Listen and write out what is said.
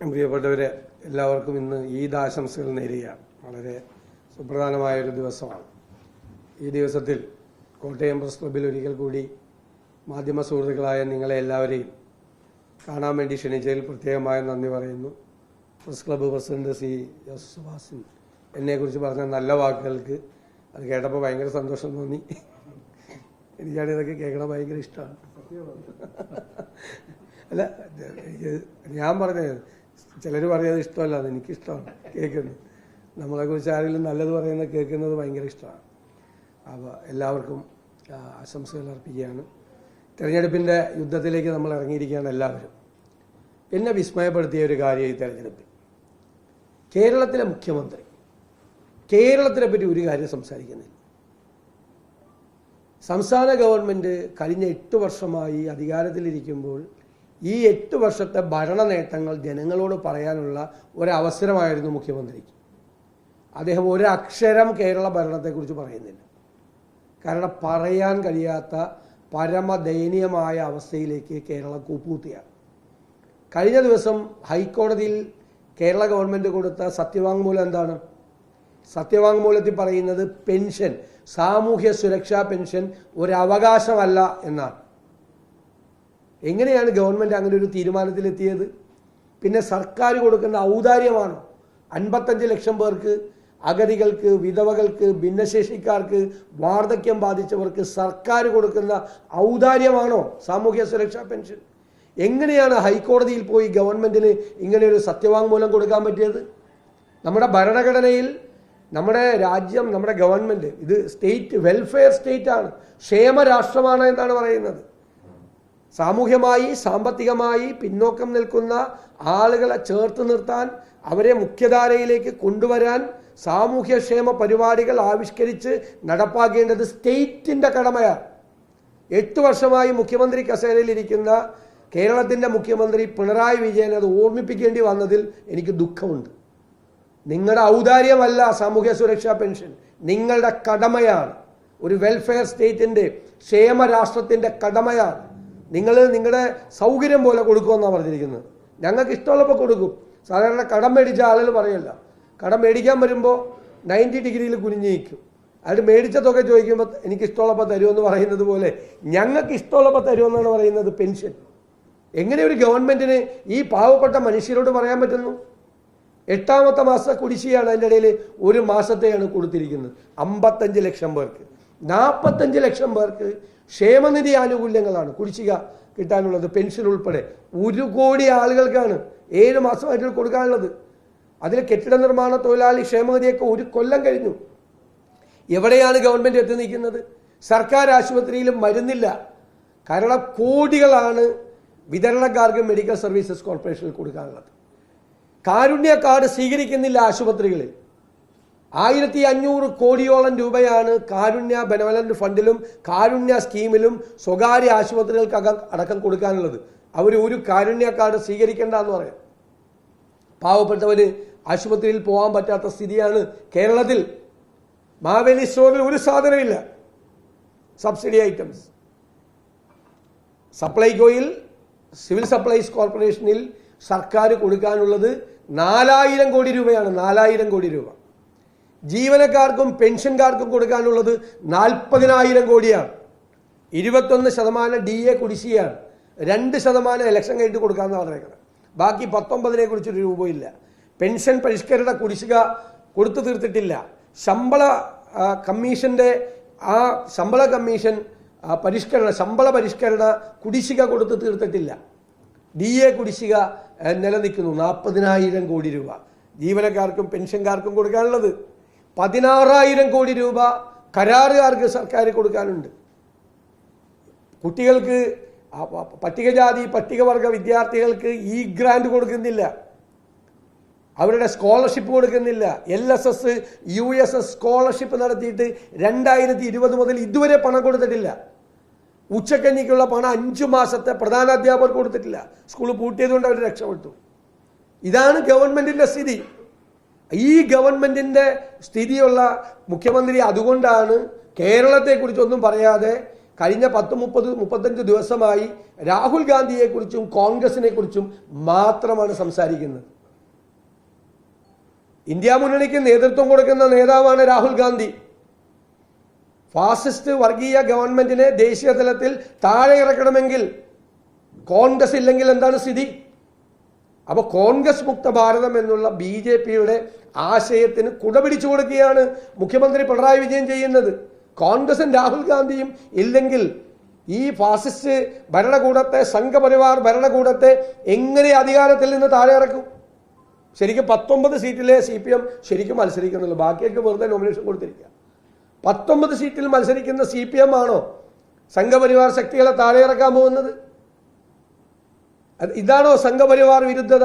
പ്രിയപ്പെട്ടവരെ എല്ലാവർക്കും ഇന്ന് ഈദ് ആശംസകൾ നേരുകയാണ്. വളരെ സുപ്രധാനമായ ഒരു ദിവസമാണ്. ഈ ദിവസത്തിൽ കോട്ടയം പ്രസ് ക്ലബ്ബിൽ ഒരിക്കൽ കൂടി മാധ്യമ സുഹൃത്തുക്കളായ നിങ്ങളെ എല്ലാവരെയും കാണാൻ വേണ്ടി ക്ഷണിച്ചതിൽ പ്രത്യേകമായ നന്ദി പറയുന്നു. Press club president C S സുഭാസിൻ എന്നെക്കുറിച്ച് പറഞ്ഞ നല്ല വാക്കുകൾക്ക് അത് കേട്ടപ്പോൾ ഭയങ്കര സന്തോഷം തോന്നി. എനിക്കാണ് ഇതൊക്കെ കേൾക്കണം ഭയങ്കര ഇഷ്ടമാണ്. അല്ല ഞാൻ പറഞ്ഞത് ചിലർ പറയുന്നത് ഇഷ്ടമല്ല അത് എനിക്കിഷ്ടമാണ് കേൾക്കുന്നത്. നമ്മളെക്കുറിച്ച് ആരെങ്കിലും നല്ലത് പറയുന്ന കേൾക്കുന്നത് ഭയങ്കര ഇഷ്ടമാണ്. അപ്പോൾ എല്ലാവർക്കും ആശംസകൾ അർപ്പിക്കുകയാണ്. തെരഞ്ഞെടുപ്പിന്റെ യുദ്ധത്തിലേക്ക് നമ്മൾ ഇറങ്ങിയിരിക്കുകയാണ് എല്ലാവരും. എന്നെ വിസ്മയപ്പെടുത്തിയ ഒരു കാര്യം ഈ തെരഞ്ഞെടുപ്പിൽ കേരളത്തിലെ മുഖ്യമന്ത്രി കേരളത്തിനെ പറ്റി ഒരു കാര്യം സംസാരിക്കുന്നില്ല. സംസ്ഥാന ഗവൺമെന്റ് കഴിഞ്ഞ എട്ട് വർഷമായി അധികാരത്തിലിരിക്കുമ്പോൾ ഈ എട്ട് വർഷത്തെ ഭരണ നേട്ടങ്ങൾ ജനങ്ങളോട് പറയാനുള്ള ഒരവസരമായിരുന്നു മുഖ്യമന്ത്രിക്ക്. അദ്ദേഹം ഒരക്ഷരം കേരള ഭരണത്തെക്കുറിച്ച് പറയുന്നില്ല. കാരണം പറയാൻ കഴിയാത്ത പരമദയനീയമായ അവസ്ഥയിലേക്ക് കേരളം കൂപ്പൂത്തിയാണ് കഴിഞ്ഞ ദിവസം ഹൈക്കോടതിയിൽ കേരള ഗവൺമെന്റ് കൊടുത്ത സത്യവാങ്മൂലം എന്താണ്? സത്യവാങ്മൂലത്തിൽ പറയുന്നത് പെൻഷൻ സാമൂഹ്യ സുരക്ഷാ പെൻഷൻ ഒരു അവകാശമല്ല എന്നാണ്. എങ്ങനെയാണ് ഗവൺമെന്റ് അങ്ങനെ ഒരു തീരുമാനത്തിലെത്തിയത്? പിന്നെ സർക്കാർ കൊടുക്കുന്ന ഔദാര്യമാണോ? അൻപത്തഞ്ച് ലക്ഷം പേർക്ക് അഗതികൾക്ക് വിധവകൾക്ക് ഭിന്നശേഷിക്കാർക്ക് വാർദ്ധക്യം ബാധിച്ചവർക്ക് സർക്കാർ കൊടുക്കുന്ന ഔദാര്യമാണോ സാമൂഹ്യ സുരക്ഷാ പെൻഷൻ? എങ്ങനെയാണ് ഹൈക്കോടതിയിൽ പോയി ഗവൺമെന്റിന് ഇങ്ങനെയൊരു സത്യവാങ്മൂലം കൊടുക്കാൻ പറ്റിയത്? നമ്മുടെ ഭരണഘടനയിൽ നമ്മുടെ രാജ്യം നമ്മുടെ ഗവൺമെന്റ് ഇത് സ്റ്റേറ്റ് വെൽഫെയർ സ്റ്റേറ്റ് ആണ് ക്ഷേമ രാഷ്ട്രമാണ് എന്നാണ് പറയുന്നത്. സാമൂഹ്യമായി സാമ്പത്തികമായി പിന്നോക്കം നിൽക്കുന്ന ആളുകളെ ചേർത്ത് നിർത്താൻ അവരെ മുഖ്യധാരയിലേക്ക് കൊണ്ടുവരാൻ സാമൂഹ്യക്ഷേമ പരിപാടികൾ ആവിഷ്കരിച്ച് നടപ്പാക്കേണ്ടത് സ്റ്റേറ്റിന്റെ കടമയാണ്. എട്ട് വർഷമായി മുഖ്യമന്ത്രി കസേരയിലിരിക്കുന്ന കേരളത്തിന്റെ മുഖ്യമന്ത്രി പിണറായി വിജയൻ അത് ഓർമ്മിപ്പിക്കേണ്ടി വന്നതിൽ എനിക്ക് ദുഃഖമുണ്ട്. നിങ്ങളുടെ ഔദാര്യമല്ല സാമൂഹ്യ സുരക്ഷാ പെൻഷൻ. നിങ്ങളുടെ കടമയാണ്. ഒരു വെൽഫെയർ സ്റ്റേറ്റിന്റെ ക്ഷേമ രാഷ്ട്രത്തിന്റെ കടമയാണ്. നിങ്ങൾ നിങ്ങളുടെ സൗകര്യം പോലെ കൊടുക്കുമെന്നാണ് പറഞ്ഞിരിക്കുന്നത്. ഞങ്ങൾക്ക് ഇഷ്ടമുള്ളപ്പോൾ കൊടുക്കും. സാധാരണ കടം മേടിച്ച ആളുകൾ പറയല്ല. കടം മേടിക്കാൻ വരുമ്പോൾ നയന്റി ഡിഗ്രിയിൽ കുനിഞ്ഞു നിൽക്കും അത് മേടിച്ച തുക ചോദിക്കുമ്പോൾ എനിക്ക് ഇഷ്ടമുള്ളപ്പോൾ തരുമെന്ന് പറയുന്നത് പോലെ ഞങ്ങൾക്ക് ഇഷ്ടമുള്ളപ്പോൾ തരുമെന്നാണ് പറയുന്നത് പെൻഷൻ. എങ്ങനെ ഒരു ഗവൺമെന്റിന് ഈ പാവപ്പെട്ട മനുഷ്യരോട് പറയാൻ പറ്റുന്നു? എട്ടാമത്തെ മാസ കുടിശ്ശിയാണ് അതിന്റെ ഇടയിൽ ഒരു മാസത്തെയാണ് കൊടുത്തിരിക്കുന്നത്. അമ്പത്തഞ്ച് ലക്ഷം പേർക്ക്. നാൽപ്പത്തഞ്ച് ലക്ഷം പേർക്ക് ക്ഷേമനിധി ആനുകൂല്യങ്ങളാണ് കുടിശ്ശിക കിട്ടാനുള്ളത് പെൻഷൻ ഉൾപ്പെടെ. ഒരു കോടി ആളുകൾക്കാണ് ഏഴ് മാസമായിട്ട് കൊടുക്കാനുള്ളത്. അതിൽ കെട്ടിട നിർമ്മാണ തൊഴിലാളി ക്ഷേമനിധിയൊക്കെ ഒരു കൊല്ലം കഴിഞ്ഞു. എവിടെയാണ് ഗവൺമെന്റ് എത്തി നിൽക്കുന്നത്? സർക്കാർ ആശുപത്രിയിലും മരുന്നില്ല. കാരണം കോടികളാണ് വിതരണക്കാർക്ക് മെഡിക്കൽ സർവീസസ് കോർപ്പറേഷനിൽ കൊടുക്കാനുള്ളത്. കാരുണ്യ കാർഡ് സ്വീകരിക്കുന്നില്ല ആശുപത്രികളിൽ. ആയിരത്തി അഞ്ഞൂറ് കോടിയോളം രൂപയാണ് കാരുണ്യ ബെനവലന്റ് ഫണ്ടിലും കാരുണ്യ സ്കീമിലും സ്വകാര്യ ആശുപത്രികൾക്ക് അകം അടക്കം കൊടുക്കാനുള്ളത്. അവർ ഒരു കാരുണ്യ കാർഡ് സ്വീകരിക്കേണ്ട എന്ന് പറയാം. പാവപ്പെട്ടവന് ആശുപത്രിയിൽ പോകാൻ പറ്റാത്ത സ്ഥിതിയാണ് കേരളത്തിൽ. മാവേലി സ്റ്റോറിൽ ഒരു സാധനമില്ല. Subsidy items. സപ്ലൈകോയിൽ സിവിൽ സപ്ലൈസ് കോർപ്പറേഷനിൽ സർക്കാർ കൊടുക്കാനുള്ളത് നാലായിരം കോടി രൂപയാണ്. നാലായിരം കോടി രൂപ. ജീവനക്കാർക്കും പെൻഷൻകാർക്കും കൊടുക്കാനുള്ളത് നാൽപ്പതിനായിരം കോടിയാണ്. ഇരുപത്തൊന്ന് ശതമാനം ഡി എ കുടിശ്ശിയാണ് രണ്ട് ശതമാനം ഇലക്ഷൻ കഴിഞ്ഞിട്ട് കൊടുക്കാമെന്ന് പറഞ്ഞേക്കണം. ബാക്കി പത്തൊമ്പതിനെ കുറിച്ചൊരു രൂപയില്ല. പെൻഷൻ പരിഷ്കരണ കുടിശ്ശിക കൊടുത്തു തീർത്തിട്ടില്ല. ശമ്പള കമ്മീഷന്റെ ആ ശമ്പള കമ്മീഷൻ പരിഷ്കരണ ശമ്പള പരിഷ്കരണ കുടിശ്ശിക കൊടുത്തു തീർത്തിട്ടില്ല. ഡി എ കുടിശ്ശിക നിലനിൽക്കുന്നു. നാൽപ്പതിനായിരം കോടി രൂപ ജീവനക്കാർക്കും പെൻഷൻകാർക്കും കൊടുക്കാനുള്ളത്. പതിനാറായിരം കോടി രൂപ കരാറുകാർക്ക് സർക്കാർ കൊടുക്കാനുണ്ട്. കുട്ടികൾക്ക് പട്ടികജാതി പട്ടികവർഗ വിദ്യാർത്ഥികൾക്ക് ഈ ഗ്രാൻഡ് കൊടുക്കുന്നില്ല. അവരുടെ സ്കോളർഷിപ്പ് കൊടുക്കുന്നില്ല. L S S U S S scholarship നടത്തിയിട്ട് രണ്ടായിരത്തി ഇരുപത് മുതൽ ഇതുവരെ പണം കൊടുത്തിട്ടില്ല. ഉച്ചക്കഞ്ഞിക്കുള്ള പണം അഞ്ചു മാസത്തെ പ്രധാന അധ്യാപകർക്ക് കൊടുത്തിട്ടില്ല. സ്കൂൾ പൂട്ടിയതുകൊണ്ട് അവർ രക്ഷപ്പെട്ടു. ഇതാണ് ഗവൺമെന്റിന്റെ സ്ഥിതി. ഈ ഗവൺമെന്റിന്റെ സ്ഥിതിയുള്ള മുഖ്യമന്ത്രി അതുകൊണ്ടാണ് കേരളത്തെക്കുറിച്ചൊന്നും പറയാതെ കഴിഞ്ഞ പത്ത് മുപ്പത് മുപ്പത്തഞ്ച് ദിവസമായി രാഹുൽ ഗാന്ധിയെക്കുറിച്ചും കോൺഗ്രസിനെ കുറിച്ചും മാത്രമാണ് സംസാരിക്കുന്നത്. ഇന്ത്യ മുന്നണിക്ക് നേതൃത്വം കൊടുക്കുന്ന നേതാവാണ് രാഹുൽ ഗാന്ധി. ഫാസിസ്റ്റ് വർഗീയ ഗവൺമെന്റിനെ ദേശീയ തലത്തിൽ താഴെ ഇറക്കണമെങ്കിൽ കോൺഗ്രസ് ഇല്ലെങ്കിൽ എന്താണ് സ്ഥിതി? അപ്പൊ കോൺഗ്രസ് മുക്ത ഭാരതം എന്നുള്ള ബി ജെ പിയുടെ ആശയത്തിന് കുടപിടിച്ചു കൊടുക്കുകയാണ് മുഖ്യമന്ത്രി പിണറായി വിജയൻ ചെയ്യുന്നത്. കോൺഗ്രസും രാഹുൽ ഗാന്ധിയും ഇല്ലെങ്കിൽ ഈ ഫാസിസ്റ്റ് ഭരണകൂടത്തെ സംഘപരിവാർ ഭരണകൂടത്തെ എങ്ങനെ അധികാരത്തിൽ നിന്ന് താഴെ ഇറക്കും? ശരിക്കും പത്തൊമ്പത് സീറ്റിലെ സി പി എം ശരിക്കും മത്സരിക്കുന്നുള്ളൂ. ബാക്കിയൊക്കെ വെറുതെ നോമിനേഷൻ കൊടുത്തിരിക്കുക. പത്തൊമ്പത് സീറ്റിൽ മത്സരിക്കുന്ന സി പി എം ആണോ സംഘപരിവാർ ശക്തികളെ താഴെ ഇറക്കാൻ പോകുന്നത്? ഇതാണോ സംഘപരിവാർ വിരുദ്ധത?